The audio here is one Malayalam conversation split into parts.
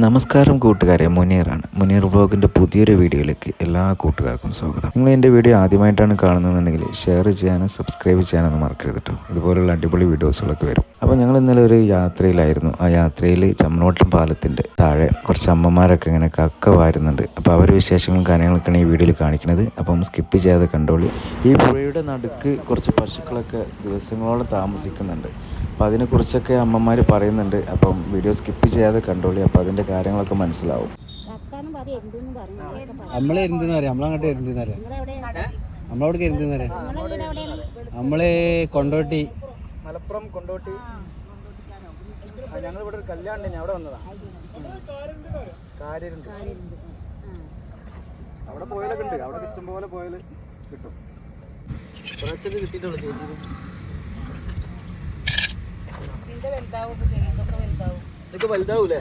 നമസ്കാരം കൂട്ടുകാരെ മുനീറാണ്. മുനീർ വ്ളോഗിന്റെ പുതിയൊരു വീഡിയോയിലേക്ക് എല്ലാ കൂട്ടുകാർക്കും സ്വാഗതം. നിങ്ങൾ എന്റെ വീഡിയോ ആദ്യമായിട്ടാണ് കാണുന്നതെന്നുണ്ടെങ്കിൽ ഷെയർ ചെയ്യാനും സബ്സ്ക്രൈബ് ചെയ്യാനൊന്നും മറക്കരുത് കേട്ടോ ഇതുപോലുള്ള അടിപൊളി വീഡിയോസുകളൊക്കെ വരും. അപ്പോൾ ഞങ്ങൾ ഇന്നലെ ഒരു യാത്രയിലായിരുന്നു. ആ യാത്രയിൽ ചമ്മനോട്ടം പാലത്തിന്റെ താഴെ കുറച്ച് അമ്മമാരൊക്കെ ഇങ്ങനെ കക്ക വാരുന്നുണ്ട്. അപ്പോൾ അവരുടെ വിശേഷങ്ങളും കാര്യങ്ങളൊക്കെയാണ് ഈ വീഡിയോയിൽ കാണിക്കുന്നത്. അപ്പം സ്കിപ്പ് ചെയ്യാതെ കണ്ടോളി. ഈ പുഴയുടെ നടുക്ക് കുറച്ച് പശുക്കളൊക്കെ ദിവസങ്ങളോളം താമസിക്കുന്നുണ്ട്. അപ്പോൾ അതിനെക്കുറിച്ചൊക്കെ അമ്മമാർ പറയുന്നുണ്ട്. അപ്പം വീഡിയോ സ്കിപ്പ് ചെയ്യാതെ കണ്ടോളി. അപ്പോൾ അതിന്റെ കാര്യങ്ങളൊക്കെ മനസ്സിലാവും. നമ്മളെ എരുന്തെന്ന് പറയാം? നമ്മളങ്ങോട്ട് എരുന്തെന്ന് പറയാം? നമ്മളവിടെ? എരുന്തെന്ന് പറയാം? നമ്മൾ കൊണ്ടോട്ടി. മലപ്പുറം കൊണ്ടോട്ടി. ഞങ്ങൾ ഇവിടെ ഒരു കല്യാണം ഞാൻ അവിടെ വന്നതാ. കാര്യണ്ട്. അവിടെ പോയാലൊക്കെ ഉണ്ട്. അവിടെ ഇഷ്ടം പോലെ പോയാൽ കിട്ടും. കുറച്ചൊക്കെ കിട്ടിയിട്ടുള്ളൂ ചേച്ചി ഇതൊക്കെ വലുതാവൂലേ ആ, ഇത് ചെറുതാണ്. ഇത് കരക്കലായ കാരണം ചെറുതാണ്. വെള്ളത്തിന് വലിപ്പമുള്ളതാണ്. ഇത് കരക്കിൽ വലുതാവൂലേ?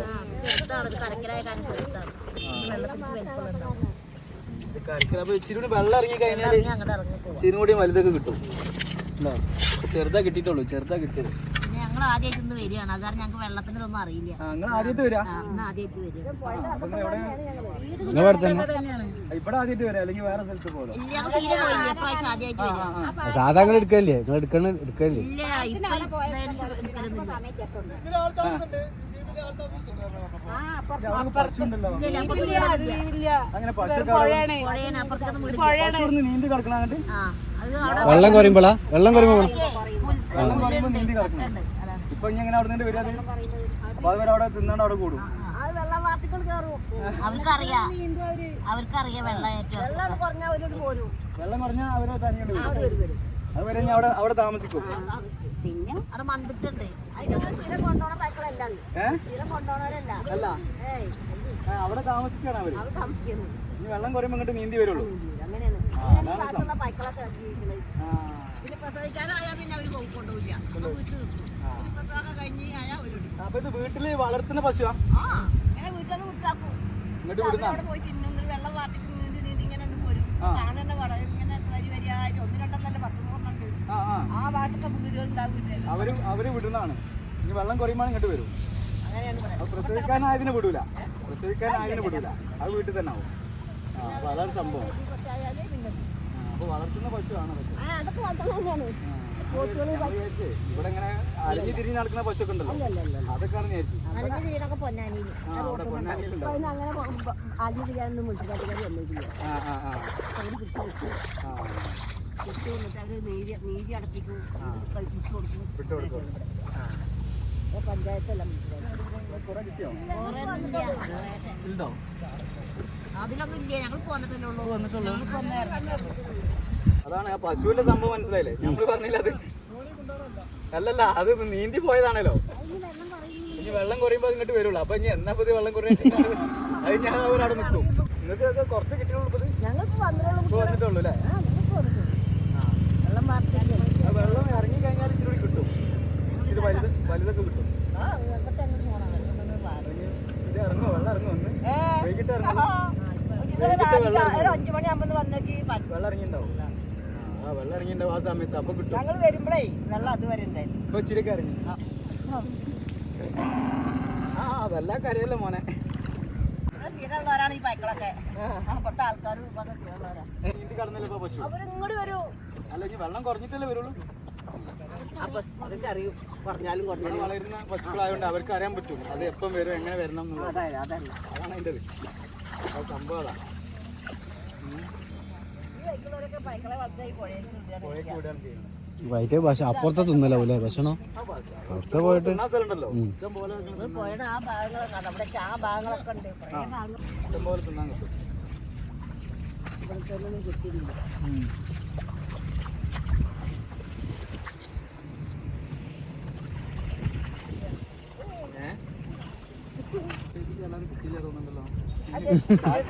ഇച്ചിരി കൂടി വെള്ളം ഇറങ്ങി കഴിഞ്ഞാൽ. ഇച്ചിരി കൂടി വലുതൊക്കെ കിട്ടും? ചെറുതാ കിട്ടിയിട്ടുള്ളൂ ചെറുതാ കിട്ടിയത്. പിന്നെ ഞങ്ങൾ ആദ്യമായിട്ട് ഇന്ന് വരികയാണ്. അതാണ് ഞങ്ങൾക്ക് വെള്ളത്തിന്റെ ഒന്നും അറിയില്ല. ആദ്യമായിട്ട് വരാ? ആദ്യമായിട്ട് വരിക. ഇവിടെ ആദ്യമായിട്ട് വരാം അല്ലെങ്കിൽ വേറെ സ്ഥലത്ത് പോകാം സാധാരണ നിങ്ങൾ എടുക്കല്ലേ? നിങ്ങൾ എടുക്കണ എടുക്കല്ലേ. അങ്ങനെ പശു നീന്തി കിടക്കണം അങ്ങോട്ട്? ആ അത് അവിടെ വെള്ളം കുറയുമ്പോളാ വെള്ളം കുറയുമ്പോ വെള്ളം കുറയുമ്പോ നീന്തി കിടക്കണം ഉണ്ട്. അതാണ്. ഇപ്പൊ ഇനി എങ്ങനെ അവിടെ നിന്ന് വരാതെ അപ്പൊ അതുവരെ അവിടെ തിന്നാണ്ട് അവിടെ കൂടും. അവർക്കറിയാം. അവർക്കറിയാം വെള്ളമേറ്റം വെള്ളം കുറഞ്ഞാൽ അവരെ തനിയുണ്ട് അതുവരെ അവിടെ അവിടെ താമസിക്കും. പിന്നെ അവിടെ മന്ദിട്ടുണ്ട് ഏ? അല്ല. അവിടെ താമസിക്കാണ് അവർ. ഇനി വെള്ളം കുറയുമ്പോ ഇങ്ങോട്ട് നീന്തി വരുള്ളൂ. അപ്പൊ ഇത് വീട്ടിൽ വളർത്തുന്ന പശുവാ? ഇങ്ങോട്ട് വിടുന്ന? ആ. ആ ആ. അവർ അവർ വിടുന്നതാണ്. ഇനി വെള്ളം കുറയുമ്പോൾ ഇങ്ങോട്ട് വരും. പ്രസവിക്കാൻ ആയതിനെ വിടൂല. പ്രസവിക്കാൻ ആയതിനെ വിടൂല. അത് വീട്ടിൽ തന്നെ ആവും. അപ്പൊ അതാണ് സംഭവം. അപ്പൊ വളർത്തുന്ന പശുവാണ് അതൊക്കെ. ആ. ഇവിടെ ഇങ്ങനെ അലഞ്ഞു തിരിഞ്ഞ് നടക്കുന്ന പശുക്കെ ഉണ്ടല്ലോ. വിചാരിച്ചു വീടൊക്കെ പൊന്നാനിയിൽ ആ വിട്ടു അതിലൊന്നും ഇല്ല. ഞങ്ങൾ പോന്നിട്ടല്ലേ ഉള്ളൂ. അതാണ് ആ പശുവിന്റെ സംഭവം മനസ്സിലായില്ലേ? നമ്മൾ പറഞ്ഞില്ല അത്? അല്ലല്ല അത് നീന്തി പോയതാണല്ലോ. ഇനി വെള്ളം കുറയുമ്പോ അത് ഇങ്ങോട്ട് വരുള്ളൂ. അപ്പൊ ഇനി എന്നാ പുതിയ വെള്ളം കുറയാൻ അത് ഞാൻ അവരവിടെ നിൽക്കും. നിങ്ങൾക്ക് കുറച്ച് കിട്ടിയുള്ളൂ ഇപ്പൊ ഇത്? ഇപ്പൊ വന്നിട്ടുള്ളൂ അല്ലേ? വെള്ളം വാർത്തില്ലേ ആ വെള്ളം ഇറങ്ങി കഴിഞ്ഞാൽ ഇച്ചിരി കൂടി കിട്ടും. ഇച്ചിരി വലുത് വലുതൊക്കെ കിട്ടും. ഇത് ഇറങ്ങോ വെള്ളം ഇറങ്ങോ ഒന്ന് വൈകിട്ട് ഇറങ്ങും വെള്ളം ഇറങ്ങും വെള്ളം ഇറങ്ങിണ്ടാവും വെള്ളം ഇറങ്ങിണ്ട ആ സമയത്ത്. അപ്പൊ കിട്ടും. ഞങ്ങൾ വരുമ്പോഴേ വെള്ളം അതുവരെ ഉണ്ടായിരുന്നു. ഇപ്പൊ ഇച്ചിരി ഇറങ്ങി. ആ. ആ, കരയല്ലോ മോനെ. സ്ഥിരമുള്ളവരാണ് ഈ പൈക്കളൊക്കെ. അപ്പുറത്തെ ആൾക്കാർ നീന്തി കടന്നല്ലേ ഇപ്പൊ പശു? അവരിങ്ങോട്ട് വരൂ. അല്ല ഇനി വെള്ളം കുറഞ്ഞിട്ടല്ലേ വരുള്ളൂ? അപ്പൊ അവർക്ക് അറിയും പറഞ്ഞാലും കുറഞ്ഞാലും വളരുന്ന പശുക്കളായതുകൊണ്ട് അവർക്ക് അറിയാൻ പറ്റും. അത് എപ്പം വരും എങ്ങനെ വരണം എന്നുള്ളത്. അതാണ് അതിന്റെ സംഭവം അതാ. വൈറ്റ് പക്ഷെ അപ്പുറത്തെ തിന്നലാവൂലേ ഭക്ഷണം? അവിടുത്തെ പോയിട്ട്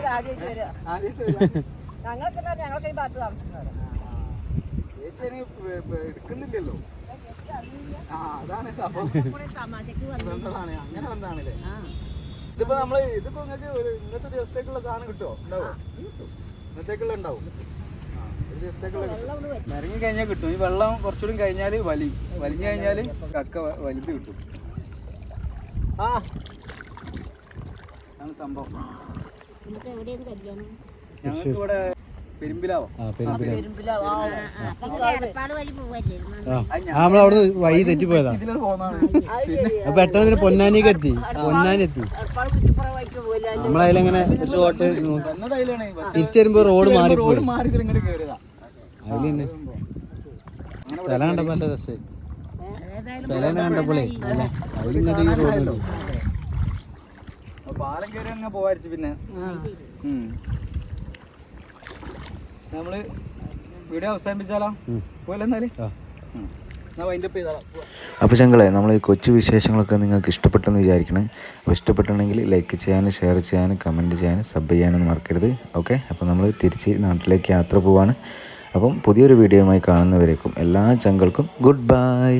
ആദ്യമായിട്ട് വരിക ആദ്യമായിട്ട്. ഞങ്ങളൊക്കെ എന്താ ഞങ്ങൾക്ക് ഈ ഭാഗത്ത് താമസിക്കുന്നവരാ. ചേച്ചി അതിന് പ- പ- എടുക്കുന്നില്ലല്ലോ. ആ അതാണ് സംഭവം. തമാശക്ക് വന്നതാണ്. അങ്ങനെ വന്നതാണല്ലേ? ഇതിപ്പോ നമ്മൾ ഇതിപ്പോ നിങ്ങൾക്ക് ഒരു ഇന്നത്തെ ദിവസത്തേക്കുള്ള സാധനം കിട്ടുമോ ഉണ്ടാവോ? ഇന്നത്തേക്കുള്ള ഉണ്ടാവും. ആ, ഒരു ദിവസത്തേക്കുള്ള കിട്ടും. ഇറങ്ങി കഴിഞ്ഞാൽ കിട്ടും. ഈ വെള്ളം കുറച്ചുകൂടി കഴിഞ്ഞാൽ വലി വലിഞ്ഞു കഴിഞ്ഞാൽ കക്ക വലുത് കിട്ടും. ആ. ആണ് സംഭവം. എന്നിട്ട് എവിടെയാണ് കല്യാണം ഞങ്ങൾക്ക് ഇവിടെ പെരുമ്പിലാവോ. ആ വഴി തെറ്റിപ്പോയതാ. പെട്ടെന്ന് പിന്നെ പൊന്നാനിക്ക് എത്തി പൊന്നാനി എത്തി നമ്മളതിലെങ്ങനെ ഒരു ഷോട്ട് തിരിച്ചു വരുമ്പോ റോഡ് മാറിപ്പോയി. മാറി അതിൽ തന്നെ സ്ഥലം കണ്ടപ്പോ നല്ല രസേ. സ്ഥലം കണ്ടപ്പോളേ അതിലിങ്ങോട്ട് ഈ റോഡ് അപ്പൊ പാലം കയറി അങ്ങ് പോവാരിച്ചു പിന്നെ. നമ്മൾ വീഡിയോ അവസാനിപ്പിച്ചാലോ? പോലെ എന്നാൽ. അപ്പോൾ ചങ്ങളെ നമ്മൾ ഈ കൊച്ചു വിശേഷങ്ങളൊക്കെ നിങ്ങൾക്ക് ഇഷ്ടപ്പെട്ടെന്ന് വിചാരിക്കണം. അപ്പോൾ ഇഷ്ടപ്പെട്ടുണ്ടെങ്കിൽ ലൈക്ക് ചെയ്യാനും ഷെയർ ചെയ്യാനും കമന്റ് ചെയ്യാനും സബ് ചെയ്യാനൊന്നും മറക്കരുത്. ഓക്കെ അപ്പോൾ നമ്മൾ തിരിച്ച് നാട്ടിലേക്ക് യാത്ര പോവാണ്. അപ്പം പുതിയൊരു വീഡിയോയുമായി കാണുന്നവരേക്കും എല്ലാ ചങ്ങൾക്കും ഗുഡ് ബൈ